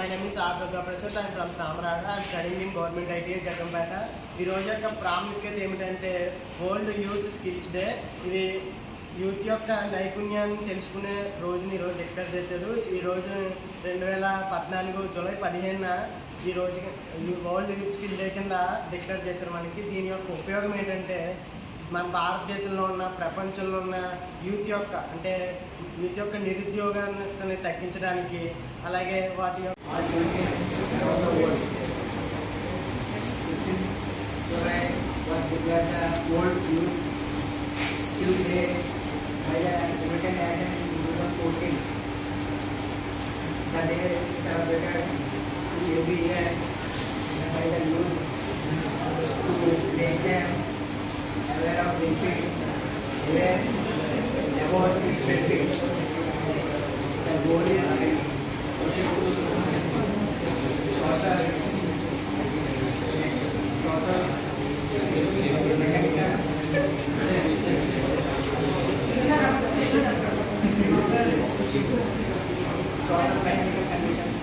My name is R Durga Prasad and from Tamaraga. And studying in Government Jagampeta ఈ రోజు యొక్క ప్రాముఖ్యత ఏమిటంటే వరల్డ్ యూత్ స్కిల్స్ డే ఇది యూత్ యొక్క నైపుణ్యాన్ని తెలుసుకునే రోజుని ఈరోజు డిక్లేర్ చేశారు. ఈ రోజు రెండు వేల పద్నాలుగు జూలై పదిహేనున ఈ రోజు వరల్డ్ యూత్ స్కిల్ డే కింద డిక్లేర్ చేశారు మనకి. దీని యొక్క ఉపయోగం ఏంటంటే మన భారతదేశంలో ఉన్న ప్రపంచంలో ఉన్న యూత్ యొక్క అంటే యూత్ యొక్క నిరుద్యోగాన్ని తగ్గించడానికి అలాగే వాటి యొక్క The day celebrated where there were treaties and various sorcerer, sorcerer, sorcerer mechanical conditions.